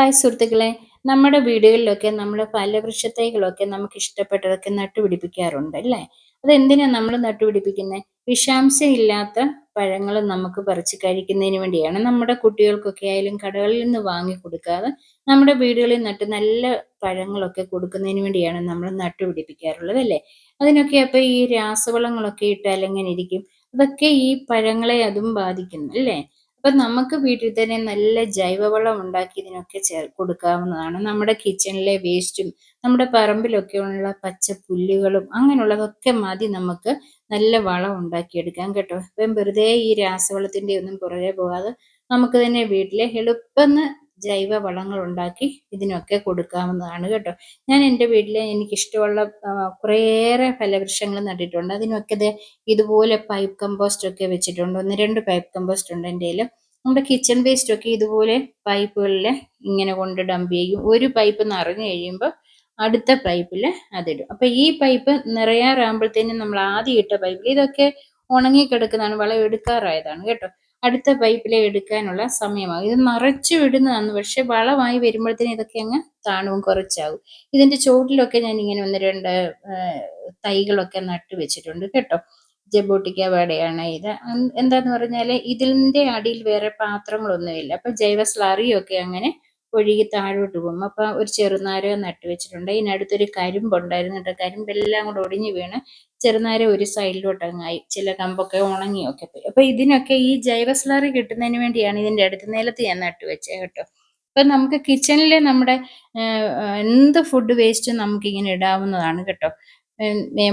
Hi സുഹൃത്തുക്കളെ. നമ്മുടെ വീടുകളിലൊക്കെ നമ്മൾ ഫലവൃക്ഷത്തൈകളൊക്കെ നമുക്ക് ഇഷ്ടപ്പെട്ടതൊക്കെ നട്ടുപിടിപ്പിക്കാറുണ്ട് അല്ലേ? അതെന്തിനാണ് നമ്മൾ നട്ടുപിടിപ്പിക്കുന്നത് വിഷാംശം ഇല്ലാത്ത പഴങ്ങൾ നമുക്ക് പറിച്ച് കഴിക്കുന്നതിന് വേണ്ടിയാണ് നമ്മുടെ കുട്ടികൾക്കൊക്കെ ആയാലും കടകളിൽ നിന്ന് വാങ്ങി കൊടുക്കാതെ നമ്മുടെ വീടുകളിൽ നട്ട് നല്ല പഴങ്ങളൊക്കെ കൊടുക്കുന്നതിന് വേണ്ടിയാണ് നമ്മൾ നട്ടുപിടിപ്പിക്കാറുള്ളത് അല്ലേ? അതിനൊക്കെ അപ്പോൾ ഈ രാസവളങ്ങളൊക്കെ ഇട്ടാൽ എങ്ങനെ ഇരിക്കും അതൊക്കെ ഈ പഴങ്ങളെ അതും ബാധിക്കുന്നു അല്ലേ? അപ്പൊ നമുക്ക് വീട്ടിൽ തന്നെ നല്ല ജൈവവളം ഉണ്ടാക്കി ഇതിനൊക്കെ ചേർ കൊടുക്കാവുന്നതാണ്. നമ്മുടെ കിച്ചണിലെ വേസ്റ്റും നമ്മുടെ പറമ്പിലൊക്കെ ഉള്ള പച്ച പുല്ലുകളും അങ്ങനെയുള്ളതൊക്കെ മതി നമുക്ക് നല്ല വളം ഉണ്ടാക്കിയെടുക്കാൻ കേട്ടോ. ഇപ്പം വെറുതെ ഈ രാസവളത്തിന്റെ ഒന്നും പുറകെ പോകാതെ നമുക്ക് തന്നെ വീട്ടിലെ എളുപ്പം ജൈവ വളങ്ങൾ ഉണ്ടാക്കി ഇതിനൊക്കെ കൊടുക്കാവുന്നതാണ് കേട്ടോ. ഞാൻ എന്റെ വീട്ടിൽ എനിക്കിഷ്ടമുള്ള കുറേയേറെ ഫലവൃക്ഷങ്ങൾ നട്ടിട്ടുണ്ട്. അതിനൊക്കെ ഇത് ഇതുപോലെ പൈപ്പ് കമ്പോസ്റ്റ് ഒക്കെ വെച്ചിട്ടുണ്ട്. ഒന്ന് രണ്ട് പൈപ്പ് കമ്പോസ്റ്റ് ഉണ്ട് എന്റെ നമ്മുടെ കിച്ചൺ വേസ്റ്റ് ഒക്കെ ഇതുപോലെ പൈപ്പുകളിൽ ഇങ്ങനെ കൊണ്ട് ഡംപ് ചെയ്യും. ഒരു പൈപ്പ് നിറഞ്ഞു കഴിയുമ്പോൾ അടുത്ത പൈപ്പിൽ അതിടും. അപ്പം ഈ പൈപ്പ് നിറയാറാകുമ്പോഴത്തേനും നമ്മൾ ആദ്യം ഇട്ട പൈപ്പിൽ ഇതൊക്കെ ഉണങ്ങി കിടക്കുന്നതാണ് വളം എടുക്കാറായതാണ് കേട്ടോ. അടുത്ത പൈപ്പിലെ എടുക്കാനുള്ള സമയമാകും. ഇത് നിറച്ചു വിടുന്നതാണ്. പക്ഷെ വളമായി വരുമ്പോഴത്തേനും ഇതൊക്കെ അങ്ങ് താണുവും കുറച്ചാകും. ഇതിന്റെ ചുവട്ടിലൊക്കെ ഞാൻ ഇങ്ങനെ ഒന്ന് രണ്ട് തൈകളൊക്കെ നട്ടു വെച്ചിട്ടുണ്ട് കേട്ടോ. ജബോട്ടിക്ക വേടയാണ് ഇത്. എന്താന്ന് പറഞ്ഞാൽ ഇതിന്റെ അടിയിൽ വേറെ പാത്രങ്ങളൊന്നുമില്ല. അപ്പൊ ജൈവ സ്ലറിയൊക്കെ അങ്ങനെ ഒഴുകി താഴോട്ട് പോകും. അപ്പൊ ഒരു ചെറുനാരോ നട്ടു വെച്ചിട്ടുണ്ട്. ഇതിനടുത്തൊരു കരിമ്പുണ്ടായിരുന്നു കേട്ടോ. കരിമ്പെല്ലാം കൂടെ ഒടിഞ്ഞു വീണ് ചെറുനാര ഒരു സൈഡിലോട്ട് അങ്ങായി ചില കമ്പൊക്കെ ഉണങ്ങിയൊക്കെ പോയി. അപ്പൊ ഇതിനൊക്കെ ഈ ജൈവ സ്ലറി കിട്ടുന്നതിന് വേണ്ടിയാണ് ഇതിന്റെ അടുത്ത് നിലത്ത് ഞാൻ നട്ടു വെച്ചത് കേട്ടോ. അപ്പൊ നമുക്ക് കിച്ചണിലെ നമ്മുടെ എന്ത് ഫുഡ് വേസ്റ്റ് നമുക്ക് ഇങ്ങനെ ഇടാവുന്നതാണ് കേട്ടോ.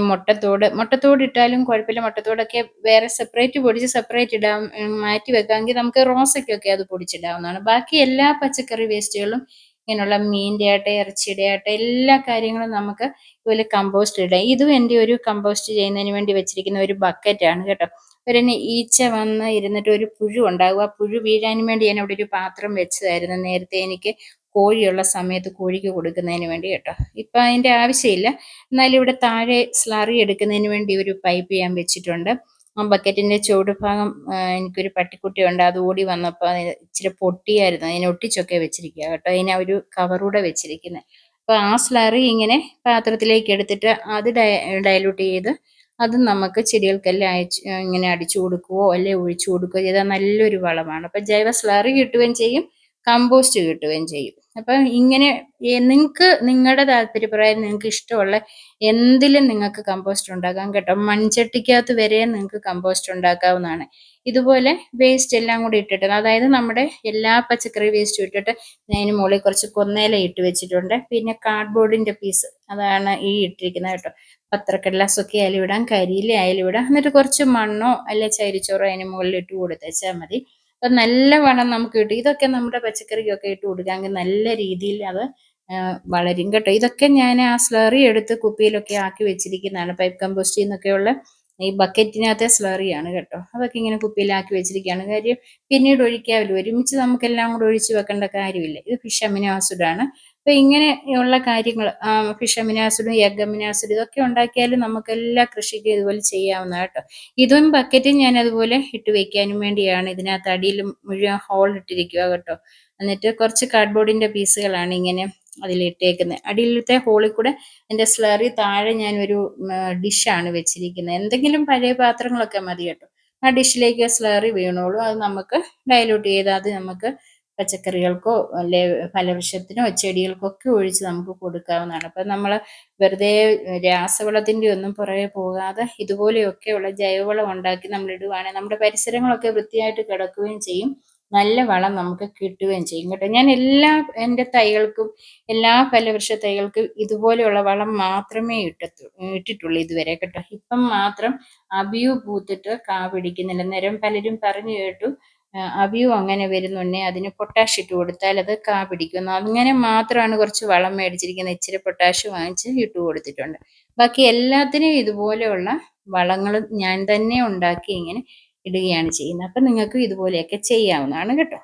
മുട്ടത്തോട് മുട്ടത്തോട് ഇട്ടാലും കുഴപ്പമില്ല. മുട്ടത്തോടൊക്കെ വേറെ സെപ്പറേറ്റ് പൊടിച്ച് സെപ്പറേറ്റ് ഇടാം മാറ്റി വെക്കാമെങ്കിൽ നമുക്ക് റോസയ്ക്കൊക്കെ അത് പൊടിച്ചിടാവുന്നതാണ്. ബാക്കി എല്ലാ പച്ചക്കറി വേസ്റ്റുകളും ഇങ്ങനെയുള്ള മീന്റെ ആട്ടെ ഇറച്ചിയുടെ ആട്ടെ എല്ലാ കാര്യങ്ങളും നമുക്ക് ഇതുപോലെ കമ്പോസ്റ്റ് ഇടാം. ഇതും എന്റെ ഒരു കമ്പോസ്റ്റ് ചെയ്യുന്നതിന് വേണ്ടി വെച്ചിരിക്കുന്ന ഒരു ബക്കറ്റാണ് കേട്ടോ. ഒരു ഈച്ച വന്ന് ഇരുന്നിട്ട് ഒരു പുഴു ഉണ്ടാകും. ആ പുഴു വീഴാൻ വേണ്ടി ഞാൻ അവിടെ ഒരു പാത്രം വെച്ചതായിരുന്നു. നേരത്തെ എനിക്ക് കോഴിയുള്ള സമയത്ത് കോഴിക്ക് കൊടുക്കുന്നതിന് വേണ്ടി കേട്ടോ. ഇപ്പം അതിന്റെ ആവശ്യമില്ല. എന്നാലും ഇവിടെ താഴെ സ്ലറി എടുക്കുന്നതിന് വേണ്ടി ഒരു പൈപ്പ് ഞാൻ വെച്ചിട്ടുണ്ട്. ആ ബക്കറ്റിന്റെ ചുവട് ഭാഗം എനിക്കൊരു പട്ടിക്കുട്ടി ഉണ്ട്. അത് ഓടി വന്നപ്പോൾ ഇച്ചിരി പൊട്ടിയായിരുന്നു. അതിനെ ഒട്ടിച്ചൊക്കെ വെച്ചിരിക്കുക കേട്ടോ. അതിനെ ഒരു കവറൂടെ വെച്ചിരിക്കുന്നത് അപ്പോൾ ആ സ്ലറി ഇങ്ങനെ പാത്രത്തിലേക്ക് എടുത്തിട്ട് അത് ഡയലൂട്ട് ചെയ്ത് അത് നമുക്ക് ചെടികൾക്കെല്ലാം അയച്ച് ഇങ്ങനെ അടിച്ചു കൊടുക്കുകയോ അല്ലെ ഒഴിച്ചു കൊടുക്കുകയോ ചെയ്താൽ നല്ലൊരു വളമാണ്. അപ്പം ജൈവ സ്ലറി കിട്ടുകയും ചെയ്യും. കമ്പോസ്റ്റ് കിട്ടുകയും ചെയ്യും. അപ്പം ഇങ്ങനെ നിങ്ങൾക്ക് നിങ്ങളുടെ താല്പര്യപ്രകാരം നിങ്ങൾക്ക് ഇഷ്ടമുള്ള എന്തിലും നിങ്ങൾക്ക് കമ്പോസ്റ്റ് ഉണ്ടാക്കാം കേട്ടോ. മൺചട്ടിക്കകത്ത് വരെ നിങ്ങൾക്ക് കമ്പോസ്റ്റ് ഉണ്ടാക്കാവുന്നതാണ്. ഇതുപോലെ വേസ്റ്റ് എല്ലാം കൂടി ഇട്ടിട്ട് അതായത് നമ്മുടെ എല്ലാ പച്ചക്കറി വേസ്റ്റും ഇട്ടിട്ട് അതിന് മുകളിൽ കുറച്ച് കൊന്നേല ഇട്ട് വെച്ചിട്ടുണ്ട്. പിന്നെ കാർഡ്ബോർഡിന്റെ പീസ് അതാണ് ഈ ഇട്ടിരിക്കുന്നത് കേട്ടോ. പത്രക്കടലാസൊക്കെ ഇടാം കരിയില ഇടാം എന്നിട്ട് കുറച്ച് മണ്ണോ അല്ലെ ചരിച്ചോറോ അതിന് മുകളിൽ ഇട്ട് കൊടുത്തേച്ചാൽ മതി. അപ്പം നല്ല വണ്ണം നമുക്ക് കിട്ടും. ഇതൊക്കെ നമ്മുടെ പച്ചക്കറിക്കൊക്കെ ഇട്ട് കൊടുക്കാമെങ്കിൽ നല്ല രീതിയിൽ അത് വളരും കേട്ടോ. ഇതൊക്കെ ഞാൻ ആ സ്ലറി എടുത്ത് കുപ്പിയിലൊക്കെ ആക്കി വെച്ചിരിക്കുന്നതാണ്. പൈപ്പ് കമ്പോസ്റ്റിൽ നിന്നൊക്കെയുള്ള ഈ ബക്കറ്റിനകത്തെ സ്ലറിയാണ് കേട്ടോ. അതൊക്കെ ഇങ്ങനെ കുപ്പിയിലാക്കി വെച്ചിരിക്കുകയാണ്. കാര്യം പിന്നീട് ഒഴിക്കാമല്ലോ ഒരുമിച്ച് നമുക്കെല്ലാം കൂടെ ഒഴിച്ച് വെക്കേണ്ട കാര്യമില്ല. ഇത് ഫിഷ് അമിനോ ആസിഡാണ് അപ്പൊ ഇങ്ങനെയുള്ള കാര്യങ്ങൾ ഫിഷ് അമിനാസിഡും എഗ് അമിനാസിഡും ഇതൊക്കെ ഉണ്ടാക്കിയാലും നമുക്ക് എല്ലാ കൃഷിക്കും ഇതുപോലെ ചെയ്യാവുന്ന കേട്ടോ. ഇതും ബക്കറ്റും ഞാൻ അതുപോലെ ഇട്ട് വെക്കാനും വേണ്ടിയാണ്. ഇതിനകത്ത് അടിയിൽ മുഴുവൻ ഹോൾ ഇട്ടിരിക്കുക കേട്ടോ. എന്നിട്ട് കുറച്ച് കാർഡ്ബോർഡിന്റെ പീസുകളാണ് ഇങ്ങനെ അതിലിട്ടേക്കുന്നത് അടിയിലത്തെ ഹോളിൽ കൂടെ എന്റെ സ്ലറി താഴെ ഞാൻ ഒരു ഡിഷാണ് വെച്ചിരിക്കുന്നത്. എന്തെങ്കിലും പഴയ പാത്രങ്ങളൊക്കെ മതി കേട്ടോ. ആ ഡിഷിലേക്ക് സ്ലറി വീണോളൂ അത് നമുക്ക് ഡയലൂട്ട് ചെയ്ത് അത് നമുക്ക് പച്ചക്കറികൾക്കോ അല്ലെ ഫലവൃക്ഷത്തിനോ ചെടികൾക്കോ ഒക്കെ ഒഴിച്ച് നമുക്ക് കൊടുക്കാവുന്നതാണ്. അപ്പം നമ്മൾ വെറുതെ രാസവളത്തിന്റെ ഒന്നും പുറകെ പോകാതെ ഇതുപോലെയൊക്കെയുള്ള ജൈവവളം ഉണ്ടാക്കി നമ്മൾ ഇടുവാണെങ്കിൽ നമ്മുടെ പരിസരങ്ങളൊക്കെ വൃത്തിയായിട്ട് കിടക്കുകയും ചെയ്യും. നല്ല വളം നമുക്ക് കിട്ടുകയും ചെയ്യും കേട്ടോ. ഞാൻ എല്ലാ എന്റെ തൈകൾക്കും എല്ലാ ഫലവൃക്ഷ തൈകൾക്കും ഇതുപോലെയുള്ള വളം മാത്രമേ ഇട്ടത്തു ഇട്ടിട്ടുള്ളൂ ഇതുവരെ കേട്ടോ. ഇപ്പം മാത്രം അബിയു പൂത്തിട്ട് കാ പിടിക്കുന്നില്ല. നേരം പലരും പറഞ്ഞു കേട്ടു അവിയും അങ്ങനെ വരുന്നുണ്ടേ. അതിന് പൊട്ടാഷ് ഇട്ട് കൊടുത്താൽ അത് കാ പിടിക്കുന്നു. അങ്ങനെ മാത്രമാണ് കുറച്ച് വളം മേടിച്ചിരിക്കുന്നത്. ഇച്ചിരി പൊട്ടാഷ് വാങ്ങിച്ച് ഇട്ട് കൊടുത്തിട്ടുണ്ട്. ബാക്കി എല്ലാത്തിനും ഇതുപോലെയുള്ള വളങ്ങൾ ഞാൻ തന്നെ ഉണ്ടാക്കി ഇങ്ങനെ ഇടുകയാണ് ചെയ്യുന്നത്. അപ്പം നിങ്ങൾക്ക് ഇതുപോലെയൊക്കെ ചെയ്യാവുന്നതാണ് കേട്ടോ.